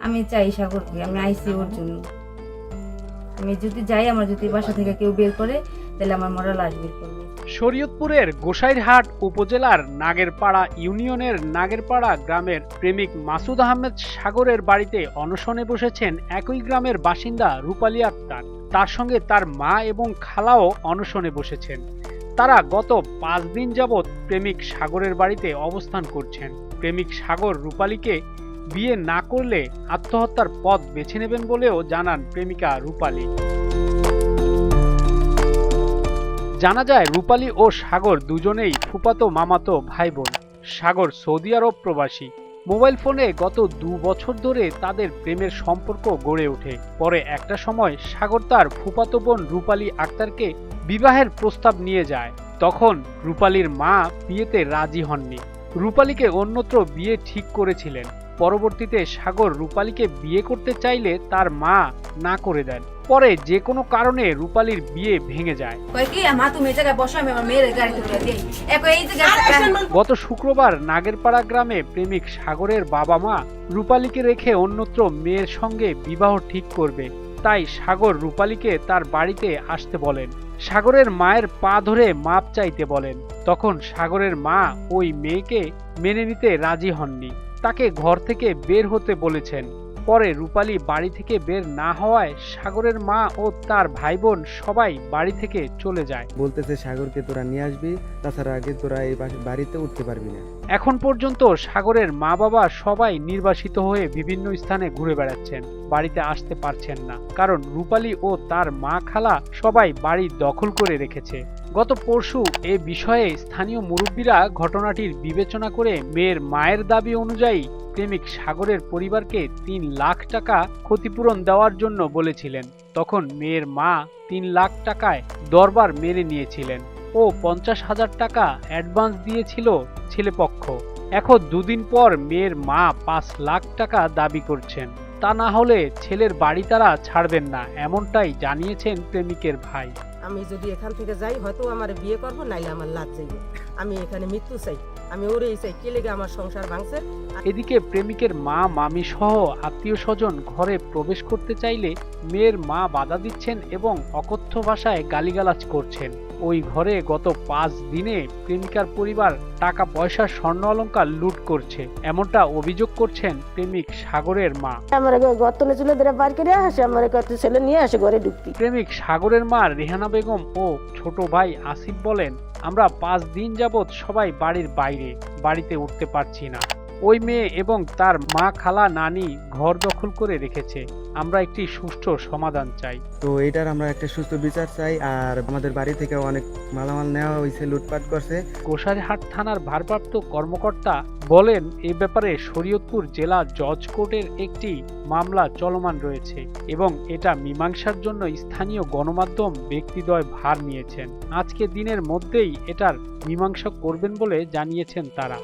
আমি চাই সাগরকে আমি আইসি ওর জন্য। আমি যদি যাই, আমার যদি বাসা থেকে কেউ বের করে, তাহলে আমার মরা লাশ বের করবে শরীয়তপুরের গোসাইরহাট উপজেলার নাগেরপাড়া ইউনিয়নের নাগেরপাড়া গ্রামের প্রেমিক মাসুদ আহমেদ সাগরের বাড়িতে অনশনে বসেছেন একই গ্রামের বাসিন্দা রূপালী আক্তার। তার সঙ্গে তার মা এবং খালাও অনশনে বসেছেন। তারা গত পাঁচ দিন যাবৎ প্রেমিক সাগরের বাড়িতে অবস্থান করছেন। প্রেমিক সাগর রূপালীকে বিয়ে না করলে আত্মহত্যার পথ বেছে নেবেন বলেও জানান প্রেমিকা রূপালী। জানা যায় রূপালী ও সাগর দুজনেই ফুপাতো মামাতো ভাই বোন সাগর সৌদি আরব প্রবাসী। মোবাইল ফোনে গত দু বছর ধরে তাদের প্রেমের সম্পর্ক গড়ে ওঠে। পরে একটা সময় সাগর তার ফুপাতো বোন রূপালী আক্তারকে বিবাহের প্রস্তাব নিয়ে যায়। তখন রূপালীর মা বিয়েতে রাজি হননি। রূপালীকে অন্যত্র বিয়ে ঠিক করেছিলেন। পরবর্তীতে সাগর রূপালীকে বিয়ে করতে চাইলে তার মা না করে দেন। পরে যে কোনো কারণে রূপালীর বিয়ে ভেঙে যায়। কয় কি মা তুমি এই জায়গায় বসো আমি আমার মেয়ের গাড়িতে তুলে দিই। একই এই জায়গায় গত শুক্রবার নাগেরপাড়া গ্রামে প্রেমিক সাগরের বাবা মা রূপালীকে রেখে অন্যত্র মেয়ের সঙ্গে বিবাহ ঠিক করবে। তাই সাগর রূপালীকে তার বাড়িতে আসতে বলেন। সাগরের মায়ের পা ধরে মাপ চাইতে বলেন। তখন সাগরের মা ওই মেয়েকে মেনে নিতে রাজি হননি। তাকে ঘর থেকে বের হতে বলেছেন। পরে রূপালী বাড়ি থেকে বের না হওয়ায় সাগরের মা ও তার ভাই বোন সবাই বাড়ি থেকে চলে যায়। বলতেছে সাগরকে তোরা নিয়ে আসবি তাছাড়া আগে তোরা এই বাড়িতে উঠতে পারবি না। এখন পর্যন্ত সাগরের মা বাবা সবাই নির্বাসিত হয়ে বিভিন্ন স্থানে ঘুরে বেড়াচ্ছেন। বাড়িতে আসতে পারছেন না। কারণ রূপালী ও তার মা খালা সবাই বাড়ি দখল করে রেখেছে। গত পরশু এ বিষয়ে স্থানীয় মুরব্বীরা ঘটনাটির বিবেচনা করে মেয়ের মায়ের দাবি অনুযায়ী প্রেমিক সাগরের পরিবারকে তিন লাখ টাকা ক্ষতিপূরণ দেওয়ার জন্য বলেছিলেন। তখন মেয়ের মা তিন লাখ টাকায় দরবার মেনে নিয়েছিলেন ও পঞ্চাশ হাজার টাকা অ্যাডভান্স দিয়েছিল ছেলেপক্ষ। এখন দুদিন পর মেয়ের মা পাঁচ লাখ টাকা দাবি করছেন। তা না হলে ছেলের বাড়ি তারা ছাড়বেন না, এমনটাই জানিয়েছেন প্রেমিকের ভাই। আমি যদি এখান থেকে যাই হয়তো আমার বিয়ে করব নাইলে আমার লাজ যাইবে। আমি এখানে মৃত্যু চাই। আমি ওরেই চাই কে লেগে আমার সংসার ভাঙছে? এদিকে প্রেমিকের মা মামি সহ আত্মীয় স্বজন ঘরে প্রবেশ করতে চাইলে মেয়ের মা বাধা দিচ্ছেন এবং অকথ্য ভাষায় গালিগালাজ করছেন। ওই ঘরে গত পাঁচ দিনে প্রেমিকার পরিবার টাকা পয়সা স্বর্ণ অলঙ্কার লুট করছে। এমনটা অভিযোগ করছেন প্রেমিক সাগরের মা। আমার গতলে চুলে ধরে বার করে আসে আমার কত ছেলে নিয়ে আসে ঘরে ঢুকতি। প্রেমিক সাগরের মা রেহানা বেগম ও ছোট ভাই আসিফ বলেন আমরা পাঁচ দিন যাবৎ সবাই বাড়ির বাইরে বাড়িতে উঠতে পারছি না। ওই মেয়ে এবং তার মা খালা নানি ঘর দখল করে রেখেছে। আমরা একটি সুষ্ঠু সমাধান চাই। তো এটার আমরা একটা সুস্থ বিচার চাই আর আমাদের বাড়ি থেকে অনেক মালামাল নেওয়া হয়েছে লুটপাট করছে। গোসাইরহাট থানার ভারপ্রাপ্ত কর্মকর্তা বলেন এ ব্যাপারে শরীয়তপুর জেলা জজ কোর্টের একটি মামলা চলমান রয়েছে এবং এটা মীমাংসার জন্য স্থানীয় গণমাধ্যম ব্যক্তিদ্বয় ভার নিয়েছেন। আজকে দিনের মধ্যেই এটার মীমাংসা করবেন বলে জানিয়েছেন তারা।